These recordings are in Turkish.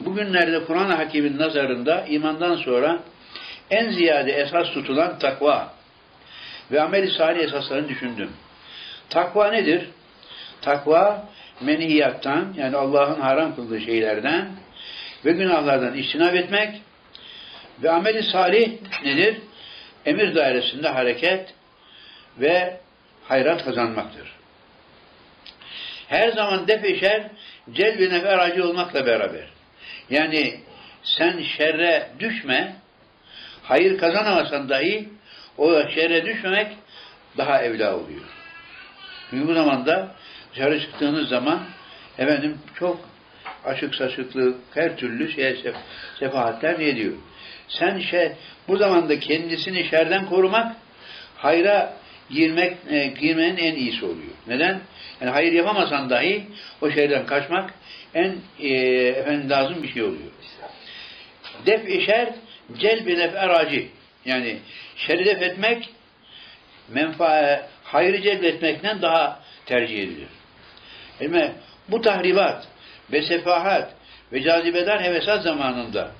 bugünlerde Kur'an Hakim'in nazarında imandan sonra en ziyade esas tutulan takva ve amel-i salih esaslarını düşündüm. Takva nedir? Takva menhiyattan yani Allah'ın haram kıldığı şeylerden ve günahlardan iştinab etmek ve ameli salih nedir? Emir dairesinde hareket ve hayrat kazanmaktır. Her zaman def şer celb-i nefe aracı olmakla beraber. Yani sen şerre düşme, hayır kazanamasan dahi o şerre düşmemek daha evla oluyor. Çünkü bu zamanda dışarı çıktığınız zaman efendim çok açık saçıklık, her türlü şey, sef, sefahatler ediyor. Sen şey, bu zamanda kendisini şerden korumak, hayra girmek, e, girmenin en iyisi oluyor. Neden? Yani hayır yapamasan dahi o şerden kaçmak en e, efendim lazım bir şey oluyor. Def-i şer, celb-i nef aracı. Yani şerri def etmek, menfae, hayrı celbetmekten daha tercih edilir. Değil Bu tahribat ve sefahat ve cazibedar hevesat zamanında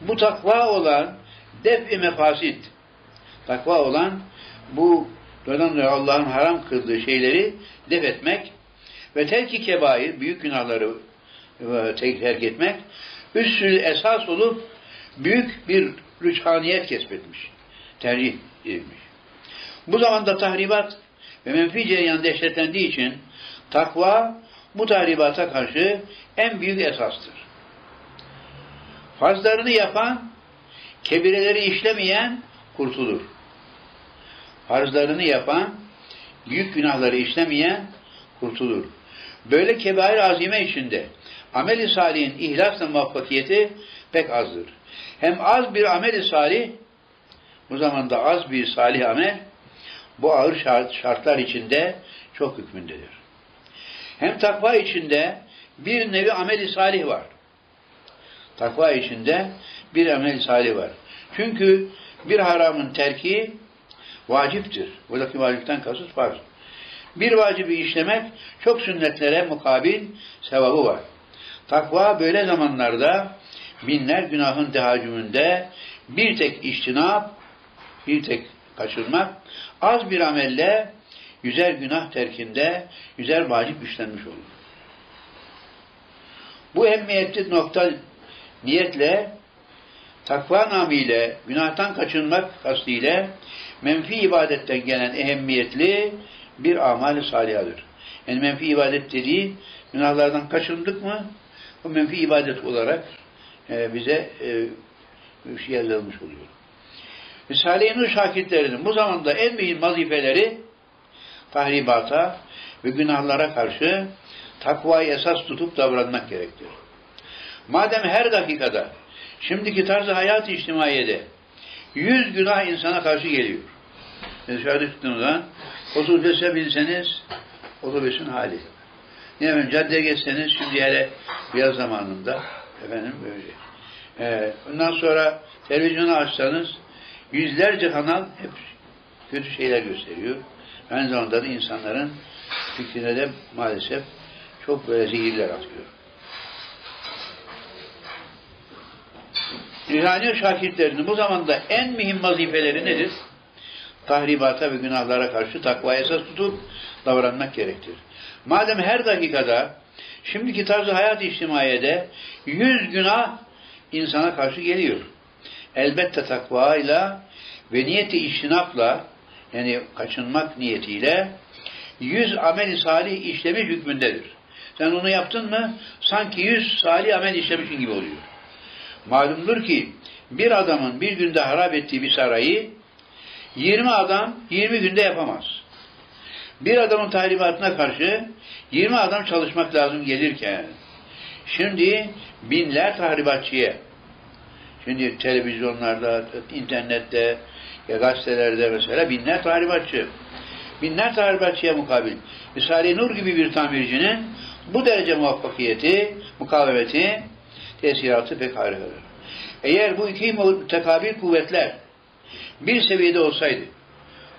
bu takva olan def-i mefasit, takva olan bu dolayı Allah'ın haram kıldığı şeyleri def etmek ve terk-i kebair, büyük günahları e, terk etmek, üssül esas olup büyük bir rüçhaniyet kesbetmiş, tercih edilmiş. Bu zamanda tahribat ve menfi cereyan dehşetlendiği için takva bu tahribata karşı en büyük esastır. Farzlarını yapan, kebireleri işlemeyen kurtulur. Farzlarını yapan, büyük günahları işlemeyen kurtulur. Böyle kebair azime içinde amel-i salihin ihlasla muvaffakiyeti pek azdır. Hem az bir amel-i salih, bu zamanda az bir salih amel, bu ağır şart, şartlar içinde çok hükmündedir. Hem takva içinde bir nevi amel-i salih var. Takva içinde bir amel-i salih var. Çünkü bir haramın terki vaciptir. Buradaki vacipten kasıt farz. Bir vacibi işlemek çok sünnetlere mukabil sevabı var. Takva böyle zamanlarda binler günahın tehacümünde bir tek iştinap, bir tek kaçırmak, az bir amelle yüzer günah terkinde yüzer vacip işlenmiş olur. Bu emniyetli nokta niyetle takva namıyla günahtan kaçınmak kastıyla menfi ibadetten gelen ehemmiyetli bir amali salihadır. Yani menfi ibadet dediği günahlardan kaçındık mı bu menfi ibadet olarak e, bize e, yazılmış oluyor. Risale-i Nur şakirtlerinin bu zamanda en mühim vazifeleri tahribata ve günahlara karşı takvayı esas tutup davranmak gerektir. Madem her dakikada şimdiki tarzı hayat-ı içtimaiyede yüz günah insana karşı geliyor. Dışarıda çıktığınızda otobüse binseniz otobüsün hali. Ne efendim caddeye geçseniz şimdi hele yaz zamanında efendim böyle. Ee, ondan sonra televizyonu açsanız yüzlerce kanal hep kötü şeyler gösteriyor. Aynı zamanda da insanların fikrine de maalesef çok böyle zehirler atıyor. İlhani şakirtlerinin bu zamanda en mühim vazifeleri nedir? Tahribata ve günahlara karşı takvaya esas tutup davranmak gerektir. Madem her dakikada şimdiki tarzı hayat içtimaiyede yüz günah insana karşı geliyor. Elbette takvayla ve niyeti iştinapla yani kaçınmak niyetiyle yüz amel-i salih işlemiş hükmündedir. Sen onu yaptın mı sanki yüz salih amel işlemişin gibi oluyor. Malumdur ki bir adamın bir günde harap ettiği bir sarayı 20 adam 20 günde yapamaz. Bir adamın tahribatına karşı 20 adam çalışmak lazım gelirken şimdi binler tahribatçıya şimdi televizyonlarda, internette, ya gazetelerde mesela binler tahribatçı. Binler tahribatçıya mukabil. Risale-i Nur gibi bir tamircinin bu derece muvaffakiyeti, mukavemeti, tesiratı pek harikadır. Eğer bu iki tekabil kuvvetler bir seviyede olsaydı,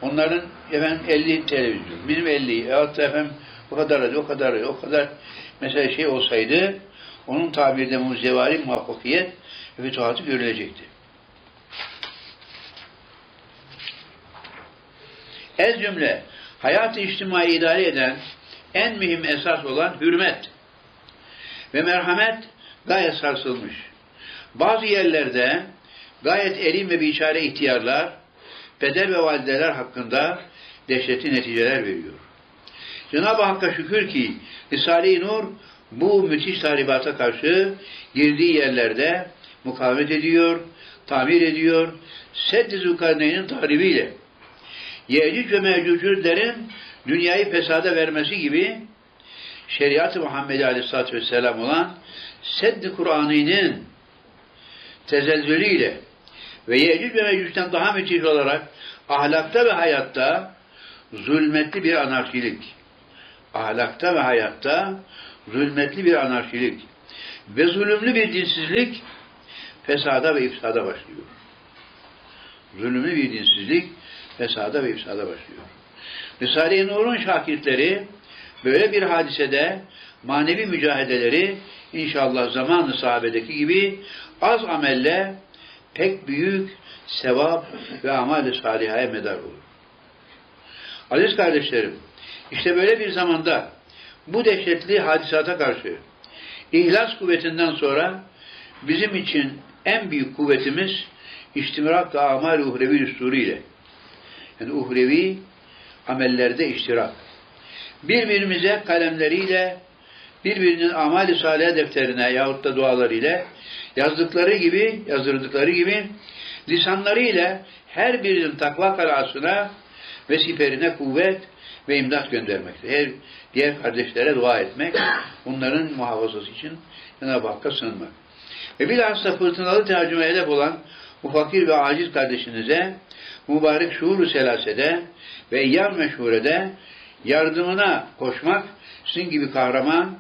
onların efendim 50 televizyon, bizim 50, ya da efendim o kadar o kadar o kadar mesela şey olsaydı, onun tabirinde muzevari muvaffakiyet ve fütuhatı görülecekti. Ez cümle hayat-ı içtimai idare eden en mühim esas olan hürmet ve merhamet gayet sarsılmış. Bazı yerlerde gayet elim ve biçare ihtiyarlar, peder ve valideler hakkında dehşetli neticeler veriyor. Cenab-ı Hakk'a şükür ki Risale-i Nur bu müthiş tahribata karşı girdiği yerlerde mukavemet ediyor, tamir ediyor. Sedd-i Zülkarneyn'in tahribiyle Yecüc ve Mecücülerin dünyayı fesada vermesi gibi şeriat-ı Muhammed Aleyhisselatü Vesselam olan Sedd-i Kur'an'ının tezelzülüyle ve Yecüc ve Mecüc'ten daha müthiş olarak ahlakta ve hayatta zulmetli bir anarşilik. Ahlakta ve hayatta zulmetli bir anarşilik ve zulümlü bir dinsizlik fesada ve ifsada başlıyor. Zulümlü bir dinsizlik fesada ve ifsada başlıyor. Risale-i Nur'un şakirtleri böyle bir hadisede manevi mücahedeleri inşallah zamanı sahabedeki gibi az amelle pek büyük sevap ve amal-i salihaya medar olur. Aziz kardeşlerim, işte böyle bir zamanda bu dehşetli hadisata karşı ihlas kuvvetinden sonra bizim için en büyük kuvvetimiz iştimrak ve amal-i uhrevi düsturu ile yani uhrevi amellerde iştirak. Birbirimize kalemleriyle birbirinin amali salih defterine yahut da dualarıyla yazdıkları gibi, yazdırdıkları gibi lisanlarıyla her birinin takva kalasına ve siperine kuvvet ve imdat göndermekte. Her diğer kardeşlere dua etmek, onların muhafazası için Cenab-ı Hakk'a sığınmak. Ve bilhassa fırtınalı tercüme hedef olan bu fakir ve aciz kardeşinize mübarek şuur-u selasede ve eyyam meşhurede yardımına koşmak sizin gibi kahraman,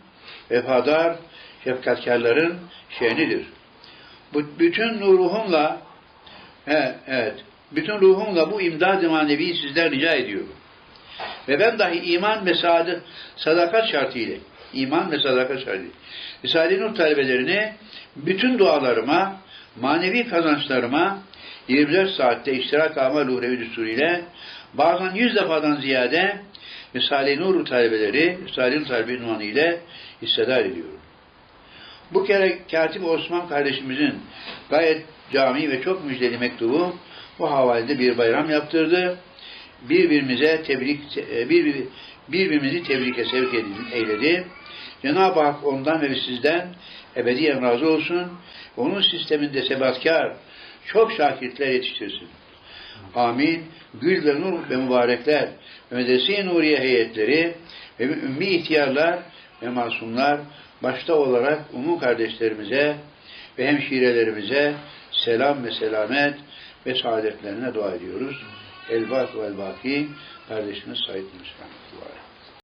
vefadar, şefkatkarların şe'nidir. Bu bütün ruhumla he, evet, bütün ruhumla bu imdad-ı maneviyi sizden rica ediyorum. Ve ben dahi iman ve sadı, sadakat şartıyla, iman ve sadakat şartıyla, Risale-i Nur talebelerini bütün dualarıma, manevi kazançlarıma 24 saatte iştirak amal uhrevi düsturiyle bazen 100 defadan ziyade Risale-i Nur talebeleri, Risale-i Nur talebi ünvanı ile hissedar ediyorum. Bu kere Katip Osman kardeşimizin gayet cami ve çok müjdeli mektubu bu havalede bir bayram yaptırdı. Birbirimize tebrik, bir, birbirimizi tebrike sevk eyledi. Cenab-ı Hak ondan ve sizden ebediyen razı olsun. Onun sisteminde sebatkar, çok şakirtler yetiştirsin. Amin. Gül ve nur ve mübarekler ve medrese-i nuriye heyetleri ve ümmi ihtiyarlar ve masumlar başta olarak umum kardeşlerimize ve hemşirelerimize selam ve selamet ve saadetlerine dua ediyoruz. El-Bak ve El-Baki kardeşimiz Said Müslüman.